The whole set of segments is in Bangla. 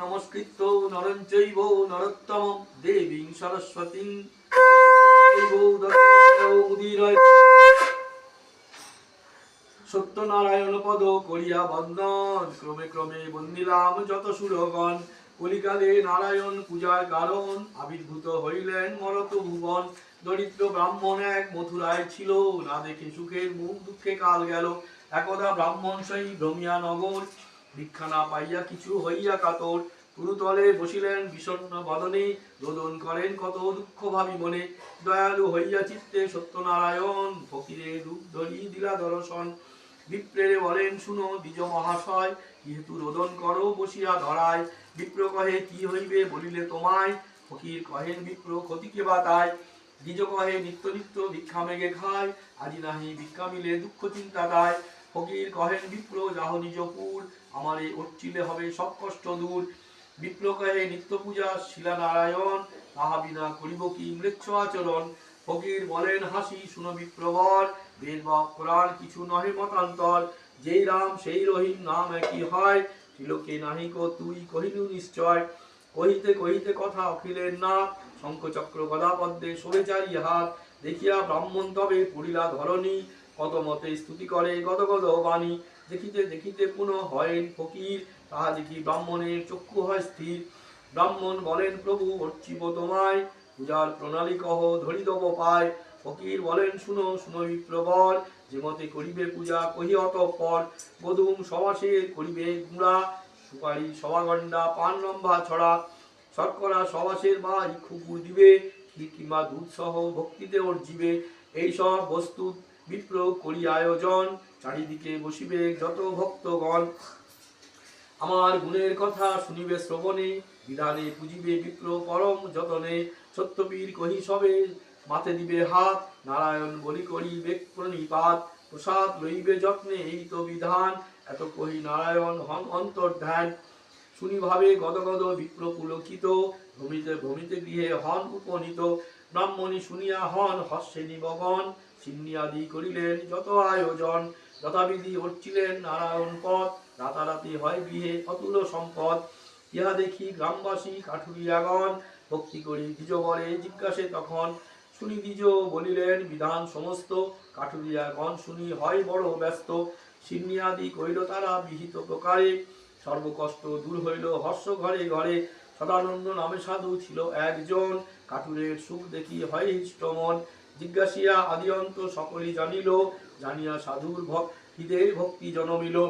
নমস্কৃত নরং চৈব নরোত্তম দেবীং সরস্বতীং সত্যনারায়ণ পদ করিয়া বন্দন। ক্রমে ক্রমে বন্দিলাম যত সুরগণ। কলিকালে নারায়ণ পূজার কারণ। আবির্ভূত হইলেন মরত ভুবন। দরিদ্র ব্রাহ্মণ এক মথুরায় ছিল। না দেখে সুখের মুখ দুঃখে কাল গেল। একদা ব্রাহ্মণ সেই ভ্রমিয়া নগর। ভিক্ষা না পাইয়া কিছু হইয়া কাতর। পুরুতলে বসিলেন বিষণ্ণ বদনে, রোদন করেন কত দুঃখ ভাবি মনে। দয়ালু হইয়া চিত্তে সত্যনারায়ণ, ফকিরে রূপ ধরি দিলা দর্শন। বিপ্রেরে বলেন, শুনো দ্বিজ মহাশয়, যেহেতু রোদন করো বসিয়া ধরায়। বিপ্র কহে, কি হইবে বলিলে তোমায়? ফকির কহেন, বিপ্র ক্ষতিকে বাতায় দ্বিজ কহে, নিত্য নিত্য ভিক্ষা মেঘে খায়। আজি নাহি ভিক্ষা মিলে দুঃখ চিন্তা দায়। ফকির কহেন বিপ্র যাহ নিজপুর আমারে অর্চিলে হবে সব কষ্ট দূর। বিপ্র কহে, নিত্য পূজা শিলা নারায়ণ, তাহা বিনা করিব কি মৃচ্ছ আচরণ? ফকির বলেন হাসি, শুনো বিপ্রবর বেদ বা কোরআন কিছু নহে মতান্তর। যেই রাম, সেই রহিম, নাম একই হয়। তিলকে নাহিক তুই কহিলু নিশ্চয়। কহিতে কহিতে কথা অখিলের না শঙ্খচক্র গদা পদ্মে সরে চারি হাত দেখিয়া ব্রাহ্মণ তবে পড়িলা ধরণী। কত মতে স্তুতি করে গদ গদ বাণী। দেখিতে দেখিতে পুনঃ হয়েন ফকির। তাহা দেখি ব্রাহ্মণের চক্ষু হয় স্থির? ব্রাহ্মণ বলেন, প্রভু, অর্চিব তোমায়। পূজার প্রণালী কহ, ধরি দেব পায়। ফকির বলেন, শুনো শুনো বিপ্রবর। যে মতে করিবে পূজা, কহি অতঃপর। বধুম সবাসের করিবে গুড়া। সুপারি সবাগণ্ডা পান লম্বা ছড়া। শর্করা সবাসের ভাই খুকুর দিবে। কিংবা দুধ সহ ভক্তিতে অর্জিবে। এইসব বস্তু বিপ্র করি আয়োজন, চারিদিকে বসিবে যত ভক্তগণ। আমার গুণের কথা শুনিবে শ্রবণে, বিধানে পুজিবে বিপ্র পরম যতনে। সত্যবীর কহি সবে মাথে দিবে হাত, নারায়ণ বলি করিবে প্রণিপাত। প্রসাদ লইবে যত্নে এই তো বিধান, এত কহি নারায়ণ হন অন্তর্ধ্যান। শুনি ভাবে গদ গদ বিপ্র পুলকিত, ভূমিতে ভূমিতে গৃহে হন উপনীত। ব্রাহ্মণী শুনিয়া হন হস্যে নিবগণ। সিন্নি আদি করিলেন যত আয়োজন, যথাবিধি অর্চিলেন নারায়ণ পথ রাতারাতি হয় গৃহে অতুল সম্পদ। ইহা দেখি গ্রামবাসী কাঠুরিয়াগণ ভক্তি করি দ্বিজ বলে জিজ্ঞাসে তখন। শুনি দ্বিজ বলিলেন, বিধান সমস্ত। কাঠুরিয়াগণ শুনি, হয় বড় ব্যস্ত। সিন্নি আদি কইল তারা বিহিত প্রকারে। সর্বকষ্ট দূর হইল, হর্ষ ঘরে ঘরে। সদানন্দ নামে সাধু ছিল একজন। কাঠুরের সুখ দেখি হয় হৃষ্টমন জিজ্ঞাসিয়া আদিয়ন্ত সকলই জানিল, জানিয়া সাধুর ভক- ভক্তি জনমিল।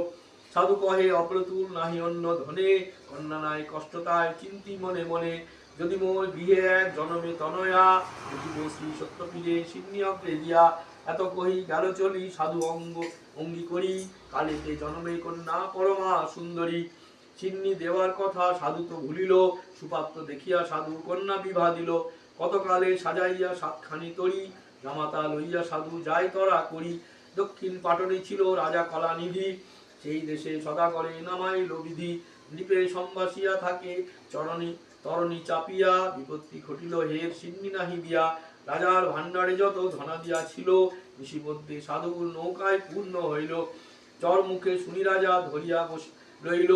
সাধু কহে, অপ্রতুল নাহি অন্য ধনে, কন্যা নাই কষ্টতায় চিন্তি মনে মনে। যদি মোর বিহে এক জনমে তনয়া বুঝিব শ্রী সত্যপীরে সিন্নি অগ্রে দিয়া এত কহি গেল চলি সাধু অঙ্গ অঙ্গী করি। কালিতে জনমে কন্যা পরমা সুন্দরী। চিন্নি দেওয়ার কথা সাধু তো ভুলিল, সুপাত্র দেখিয়া সাধু কন্যা বিবাহ দিল। কতকালে সাজাইয়া সাতখানি তরি, জামাতা লইয়া সাধু যাই তরা করি। দক্ষিণ পাটনে ছিল রাজা কলানিধি, সেই দেশে সদা করে নামাইল বিধি দ্বীপে সম্বাসিয়া থাকে, চরণী তরণী চাপিয়া, বিপত্তি ঘটিল, হের সিন্নি নাহি দিয়া। রাজার ভাণ্ডারে যত ধনা দিয়া ছিল ঋষিমধ্যে সাধুর নৌকায় পূর্ণ হইল। চর মুখে শুনি রাজা ধরিয়া বস রইল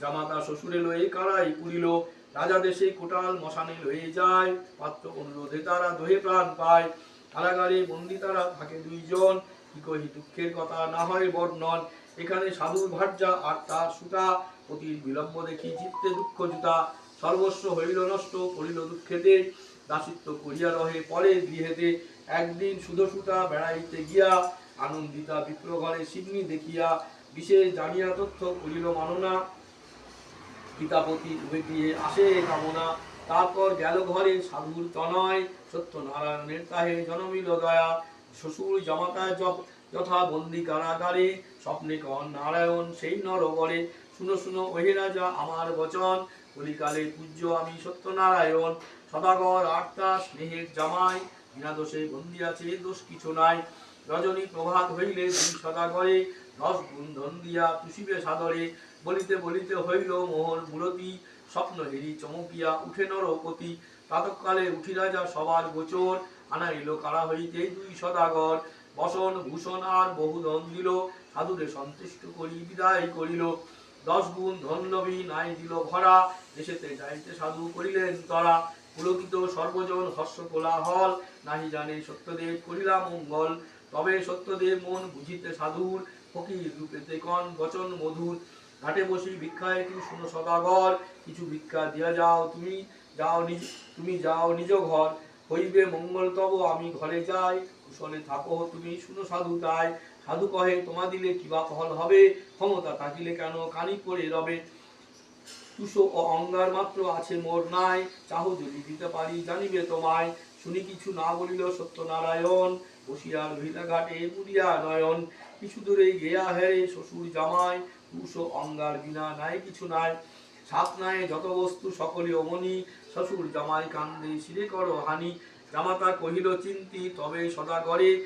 জামাতা শ্বশুরে লয়ে কারাই পুরিল। রাজা দেশে কোটাল মশানে লয়ে যায়, পাত্র অনুরোধে তারা দহে প্রাণ পায়। কারাগারে বন্দি তারা থাকে দুইজন, কি কহি দুঃখের কথা? না হয় বর্ণন। এখানে সাধুর ভার্যা আর তার সুতা। অতির বিলম্ব দেখি চিত্তে দুঃখ জুতা। সর্বস্ব হইল নষ্ট, করিল দুঃখেতে। দাসিত্ব করিয়া রহে পরে গৃহেতে। একদিন সুধ সুতা বেড়াইতে গিয়া আনন্দিতা বিপ্র ঘরে সিগ্নি দেখিয়া। বিশেষ জানিয়া তথ্য করিল মাননা। পিতাপতি গৃহে আসে, কামনা। তারপর গেল ঘরে সাধুর তনয়, সত্যনারায়ণের তাহে জনমিল দয়া। শ্বশুর জামাতায় যথা বন্দি কারাগারে, স্বপ্নে কন নারায়ণ সেই নরবরে। শুনো শুনো, ওহে রাজা, আমার বচন। কলিকালে পূজ্য আমি সত্যনারায়ণ। সদাগর আত্মা স্নেহের জামাই। বিনা দোষে বন্দি আছে, দোষ কিছু নাই। রজনী প্রভাত হইলে দুই সদাগরে দশ গুণ ধন দিয়া তুষিবে সাদরে। বলিতে বলিতে হইল মোহন মূরতি, স্বপ্ন হেরি চমকিয়া উঠে নরপতি। প্রাতকালে উঠি রাজা সবার গোচর, আনাইল কারা হইতে দুই সদাগর। বসন ভূষণ আর বহু ধন দিল, সাধুরে সন্তুষ্ট করি, বিদায় করিল। দশ গুণ ধন্যবী নাই দিল ভরা, দেশেতে যাইতে সাধু করিলেন তরা। পুলকিত সর্বজন হর্ষ কোলাহল, নাহি জানে সত্যদেব করিলাম মঙ্গল। তবে সত্যদেব মন বুঝিতে সাধুর, ফকির রূপেতে কন বচন মধুর। ঘাটে বসি ভিক্ষায় কি শুনো সদাগর, কিছু ভিক্ষা দিয়া যাও তুমি, যাও নিজ, তুমি যাও নিজ ঘর। হইবে মঙ্গল তব আমি ঘরে যাই, কুশলে থাকো তুমি, শুনো সাধু তাই। সাধু কহে তোমা দিলে কিবা ফল হবে? ক্ষমতা থাকিলে কেন কানি পড়ে রবে? তুষো ও অঙ্গার মাত্র আছে মোর নাই। চাহো যদি দিতে পারি, জানিবে তোমায়। শুনি কিছু না বলিল সত্যনারায়ণ, বসিয়ার ভিলা ঘাটে বুড়িয়া নয়ন। কিছু দূরে গেয়া হেরে শ্বশুর জামাই তুষো অঙ্গার বিনা নাই, কিছু নাই। সাত নাই যত বস্তু, সকলে অমনি। শ্বশুর জামাই কান্দে, শিরে করো হানি। জামাতা কহিল, চিন্তি তবে সদা করে।